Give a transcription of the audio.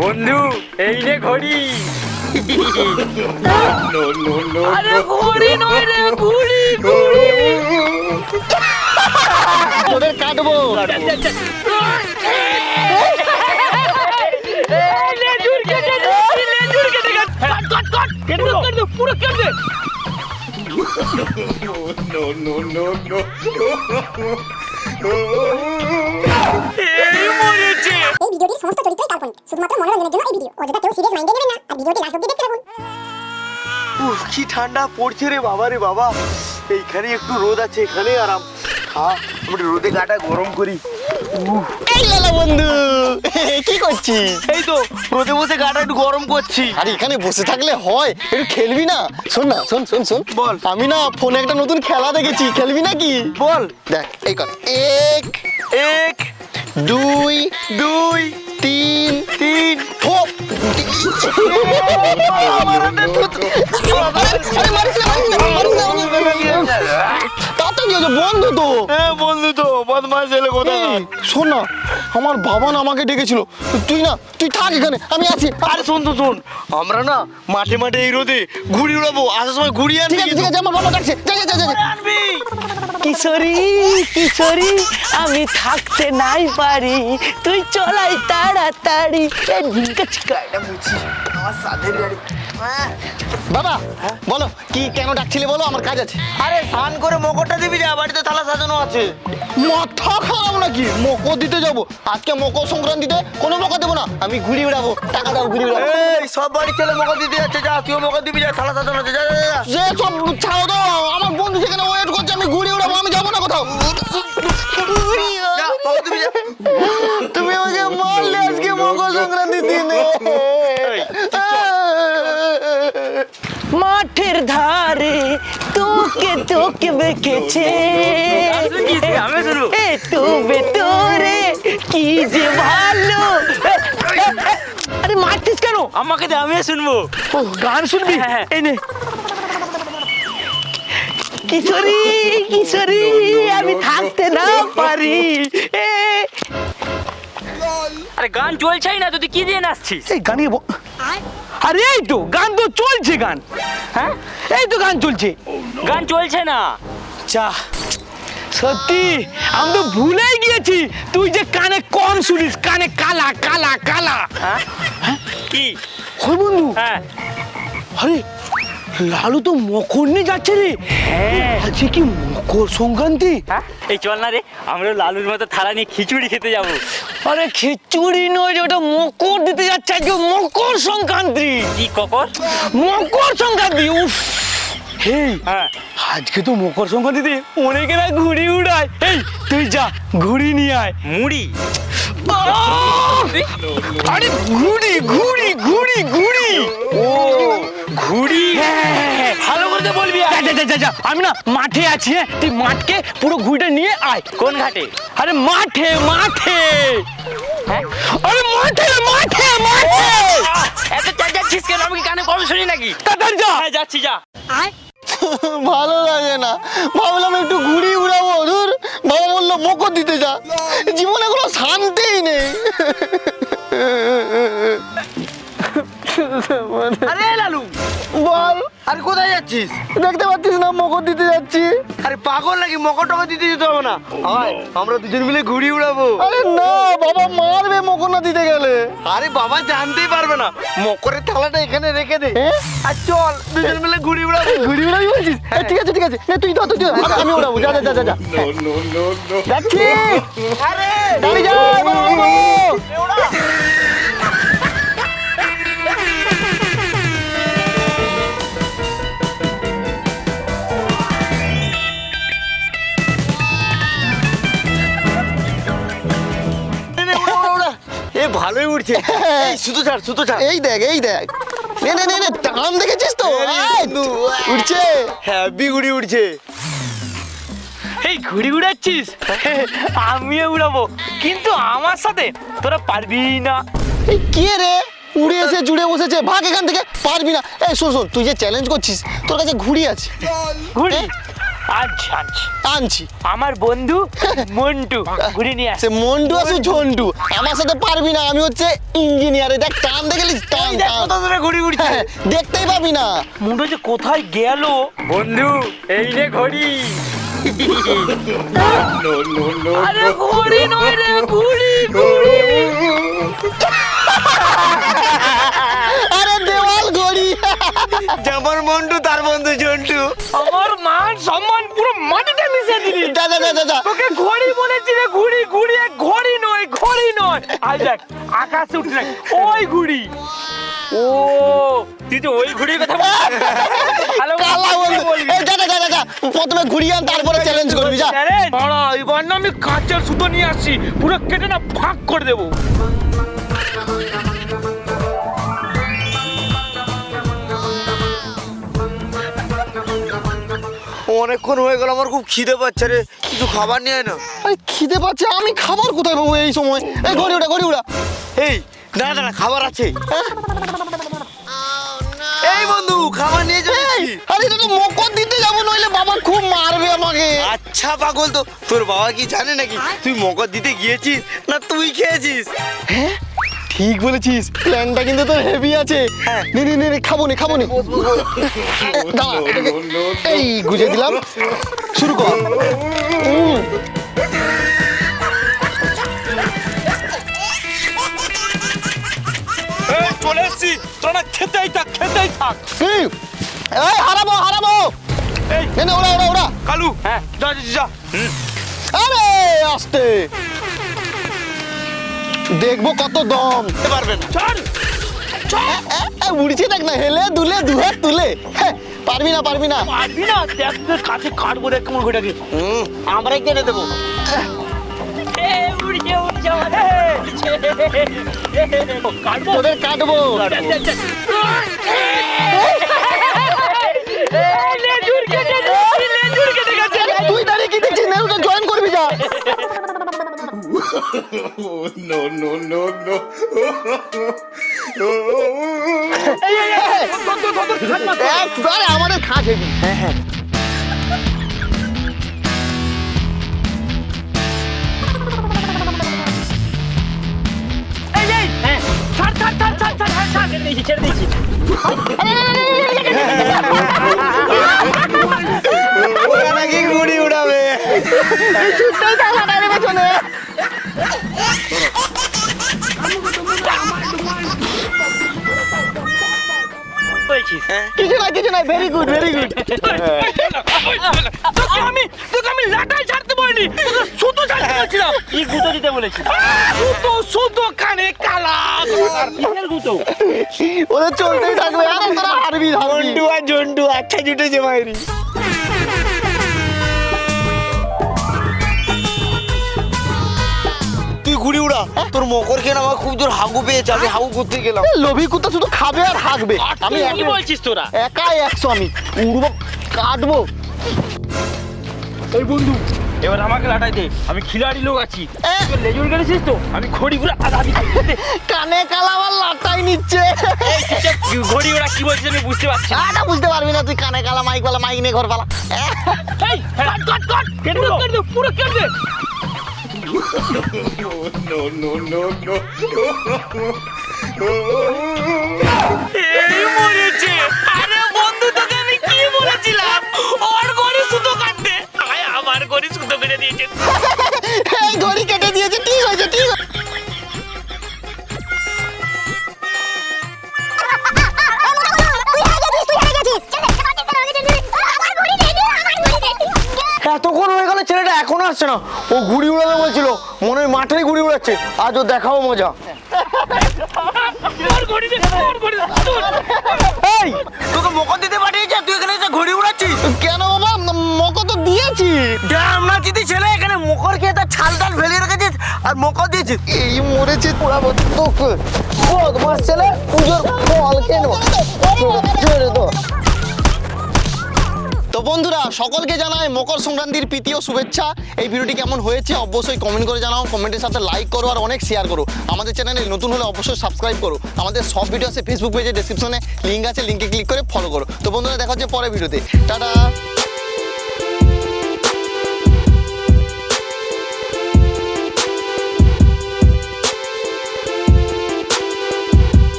বন্ধু এই নে ঘড়ি। আরে ঘুড়ি নয় রে ঘুড়ি ঘুড়ি। তোদের কাটবো লেজুর কেটে দে লেজুর কেটে দে কাট কাট কাট। কেটে দে কেটে দে পুরো কেটে দে। এই মরেছে। এই ভিডিওটির সমস্ত চরিত্রই কাল্পনিক। শুধুমাত্র মনোরঞ্জনের জন্য এই ভিডিও অযথা কেউ সিরিয়াস মাইন্ডে নেবেন না। আর ভিডিওটি লাস্ট অব্দি দেখতে থাকুন। উফ কি ঠান্ডা পড়ছে রে বাবা রে বাবা। এইখানে একটু রোদ আছে এখানে আরাম। হ্যাঁ আমরা রোদে গাটা গরম করি। এই লালা বন্ধু কি করছিস? এই তো রোদে বসে গাটা একটু গরম করছি। আর এখানে বসে থাকলে হয়। একটু খেলবি না? শোন না শোন শোন শোন। বল। আমি না ফোনে একটা নতুন খেলা দেখেছি। খেলবি নাকি? বল। দেখ এই কর। এক এক দুই দুই। तीन तीन. हो. मारत होत হয়েছে বন্ধু তো। হ্যাঁ বন্ধু তো বদমাস এলে কোথায় শোন না আমার বাবা না আমাকে ডেকেছিল। তুই না তুই থাক এখানে আমি আছি। আরে শোন তো শোন। আমরা না মাঠে মাঠে এই রোদে ঘুড়ি উড়াবো আসার সময় ঘুড়ি ঠিক আছে ঠিক আছে আমার বাবা ডাকছে। যা যা যা, যা যা। আনবি। কিশোরী কিশোরী আমি থাকতে নাই পারি। তুই চলাই তাড়াতাড়ি। এটা আমার সাধের গাড়ি বাবা বলো কি কেন ডাকছিলে বলো? আমার কাজ আছে। আরে স্নান করে মকরটা দিবি যা বাড়িতে থালা সাজানো আছে। মাথা খারাপ নাকি? মকর দিতে যাব। আজকে মকর সংক্রান্তিতে কোনো মকর দেবো না। আমি ঘুড়ি উড়াবো টাকা দাও ঘুড়ি উড়াবো এই সব বাড়ি ছেলে মকর দিতে যাচ্ছে। যা তুইও মকর দিবি যা থালা সাজানো আছে যা যা, যা, সব ছাড়ো তো আমার বন্ধু সেখানে ওয়েট করছে আমি ঘুড়ি উড়াবো আমি যাব না কোথাও। তুমি আমাকে মারলে আজকে মকর সংক্রান্তি দিনে। মাঠের ধারে তোকে তোকে আমি এ তবে তোরে কি যে ভালো। আরে মারছিস কেন? আমাকে দে আমিও শুনব। ও গান শুনবি? হ্যাঁ, হ্যাঁ। এই নে। কিশোরী কিশোরী আমি থাকতে না পারি। আরে গান চলছেই না তুই কি দিয়ে নাচছিস? এই গান আরে এই তো গান তো চলছে গান। হ্যাঁ? এই তো গান চলছে। গান চলছে না। যা। সত্যি আমি তো ভুলেই গিয়েছি। তুই যে কানে কম শুনিস কানে কালা কালা কালা। হ্যাঁ? কি? হয় বন্ধু। হ্যাঁ। আরে লালু তো মকর নিয়ে যাচ্ছে রে। হ্যাঁ। আজকে কি মকর সংক্রান্তি? হ্যাঁ? এই চল না রে আমরা লালুর মতো থালা নিয়ে খিচুড়ি খেতে যাব। আরে খিচুড়ি নয় ওটা মকর দিতে যাচ্ছে আজকে মকর সংক্রান্তি। কি ককর? মকর সংক্রান্তি উফ। হেই হ্যাঁ। আজকে তো মকর সংক্রান্তিতে অনেকেরা ঘুড়ি উড়ায়। এই তুই যা ঘুড়ি নিয়ে আয়। মুড়ি! আরে ঘুড়ি ঘুড়ি ঘুড়ি ঘুড়ি। ও ঘুড়ি? হ্যাঁ, ভালো করে বলবি যা, যা, যা। আমি না মাঠে আছি হ্যাঁ। তুই মাঠকে পুরো ঘুড়িটা নিয়ে আয়। কোন ঘাটে? আরে মাঠে মাঠে। হ্যাঁ? আরে মাঠে মাঠে মাঠে! এত চাচ্ছিস কেন? আমি কি কানে কম শুনি নাকি? তাড়াতাড়ি যা। হ্যাঁ যাচ্ছি যা। ভালো লাগে না। ভাবলাম একটু ঘুড়ি উড়াবো ধুর। বাবা বলল মকর দিতে যা। জীবনে কোনো শান্তিই নেই। আরে লালু! বল। আরে কোথায় যাচ্ছিস? দেখতে পাচ্ছিস না মকর দিতে যাচ্ছি। আরে পাগল নাকি? মকর টকর দিতে যেতে হবে না। আয় আমরা দুজন মিলে ঘুড়ি উড়াবো। আরে না বাবা মারবে মকর না দিতে গেলে। আরে বাবা জানতেই পারবে না। মকরের থালাটা এখানে রেখে দে। আর চল দুজন মিলে ঘুড়ি উড়াবো। ঘুড়ি উড়াবি বলছিস? এ, ঠিক আছে ঠিক আছে। নে তুই তো তুই আমি- উড়াবো। যা যা যা যা, যাচ্ছি। দাঁড়িয়ে যা ভালোই উঠছে এই শুধু ছাড় শুধু ছাড়। এই দেখ এই দেখ। নে নে নে নে টান দেখেছিস তো? এই। উঠছে হ্যাপি ঘুড়ি উঠছে এই ঘুড়ি উড়াচ্ছিস আমিও উড়াবো। কিন্তু আমার সাথে তোরা পারবি না। এই কে রে? উড়ে এসে জুড়ে বসেছে। ভাগ এখান থেকে পারবি না। এই শোন শোন তুই যে চ্যালেঞ্জ করছিস তোর কাছে ঘুড়ি আছে। ঘুড়ি? আনছি আনছি। আনছি। আমার বন্ধু মন্টু ঘুরে নিয়ে আসে মন্টু আছে ঝন্টু। আমার সাথে পারবি না আমি হচ্ছে ইঞ্জিনিয়ারে দেখ টান দেখেছিস টান কত দূরে ঘুরি ঘুরছে। হ্যাঁ, দেখতেই পাবি না। মুন্ডু যে কোথায় গেল? বন্ধু এই নে ঘড়ি। আরে ঘুড়ি নয় রে ঘুড়ি ঘুড়ি। আরে যেমন মন্টু তার বন্ধু জন্টু। আমার মান সম্মান পুরো মাটিতে মিশে দিলি। দাদা দাদা যা তোকে ঘড়ি বলেছি রে ঘুড়ি ঘুড়ি এক ঘড়ি নয় ঘড়ি নয়। আই দেখ আকাশে উঠে দেখ ওই ঘুড়ি। ও তুই তো ওই ঘড়ির কথা। ভালো কালা বলবি। যা, যা যা প্রথমে ঘুরিয়ে আন তারপরে চ্যালেঞ্জ করবি যা। চ্যালেঞ্জ বড় এবার না আমি কাঁচের সুতো নিয়ে আসছি। পুরো কেটে না ফাঁক করে দেবো। অনেকক্ষণ হয়ে গেল আমার খুব খিদে পাচ্ছে রে। কিছু খাবার নিয়ে না। আরে খিদে পাচ্ছে? আমি খাবার কোথায় পাবো এই সময়? এই ঘড়ি ওটা ঘড়ি ওটা এই দাঁড়া দাঁড়া খাবার আছে। এই বন্ধু খাবার নিয়ে এই, আরে তো মকর দিতে যাব নইলে বাবা খুব মারবে আমাকে। আচ্ছা পাগল তো। তোর বাবা কি জানে নাকি? তুই মকর দিতে গিয়েছিস না তুই খেয়েছিস? ঠিক বলেছিস প্ল্যানটা কিন্তু তোর হেভি আছে। হ্যাঁ। নে নে নে নে, খাব নে খাব নে। দাঁড়া এই গুজে দিলাম। শুরু কর। চলে এসছি। তোরা না খেতেই থাক খেতেই থাক। এই, হারাবো হারাবো। এই। নে ওরা ওরা ওরা। কালু হ্যাঁ। যা যা, যা। আরে আস্তে। দেখব কত দম। পারবে না। চল চল। এ, এ, উড়ছে দেখ না হেলে দুলে দুহাত তুলে। হ্যাঁ, পারবি না পারবি না। পারবি না দেখ কাছে কাটবো দেখ কেমন ঘটাকে হুম, আমরাই কেটে দেবো। কাটবো। কাটবো no, no, no, no. একবারে আমাদের খাট হেবি হ্যাঁ হ্যাঁ ছাড়, ছাড়, ছাড়, ছাড়, ছাড়, ছাড়। ছেড়ে দিয়েছি ছেড়ে দিয়েছি কিছু না কিছু না ভেরি গুড ভেরি গুড তোকে আমি তোকে আমি লাটাই ছাড়তে বলিনি তোকে সুতো ছাড়তে বলেছিলাম। কি গুতো দিতে বলেছি সুতো সুতো কানে কালা। কিসের গুতো ওদের চলতেই থাকবে আর তোরা হারবি জন্টু আর জন্টু আচ্ছা জুটেছে মায়েরি তোর মকর কেন আমার খুব জোর হাগু পেয়েছে আমি হাগু করতে গেলাম। লোভী কুত্তা শুধু খাবে আর হাঁকবে আমি কি বলছিস তোরা? একাই একশো আমি। উড়বো কাটবো। ওই বন্ধু এবার আমাকে লাটাই দে আমি খিলাড়ি লোক আছি। লেজুর গেছিস তো? আমি ঘড়ি ঘুরে আধা। কানে কালাবার লাটাই নিচ্ছে। ঘড়ি ওরা কি বলছিস আমি বুঝতে পারছি না। বুঝতে পারবি না তুই কানে কালা মাইক বালা মাইক নিয়ে ঘর পালা। এই কাট কাট কাট। কেটে পুরো দাও। কেটে পুরো no, no, no, no. এই মরেছে আরে বন্ধু তোকে আমি কি বলেছিলাম ওর গড়ি সুতো কাটতে আয় আমার গড়ি সুতো কেটে দিয়েছে এই ঘড়ি কেটে দিয়েছে ঠিক হয়েছে ঠিক হয়েছে। এতক্ষণ এখনও আসছে না। ও ঘুড়ি উড়াবে বলছিল মনে হয় মাঠেই ঘুড়ি উড়াচ্ছে। আজ ও দেখাও মজা। এই! তোকে মকর দিতে পাঠিয়েছে তুই এখানে এসে ঘুড়ি উড়াচ্ছিস? কেন বাবা মক তো দিয়েছি। না চিতি ছেলে এখানে মকর খেয়ে তার ছাল টাল ফেলে রেখেছিস আর মকর দিয়েছিস। এই মরেছে পোড়াবো তোকে বদমাস ছেলে পুজোর ফল কেন জোরে তো তো বন্ধুরা, সকলকে জানাই মকর সংক্রান্তির প্রীতি ও শুভেচ্ছা। এই ভিডিওটি কেমন হয়েছে অবশ্যই কমেন্ট করে জানাও কমেন্টের সাথে লাইক করো আর অনেক শেয়ার করো। আমাদের চ্যানেলে নতুন হলে অবশ্যই সাবস্ক্রাইব করো। আমাদের সব ভিডিও আছে ফেসবুক পেজে ডিসক্রিপশনে লিঙ্ক আছে লিঙ্কে ক্লিক করে ফলো করো। তো বন্ধুরা, দেখা হচ্ছে পরের ভিডিওতে টাটা!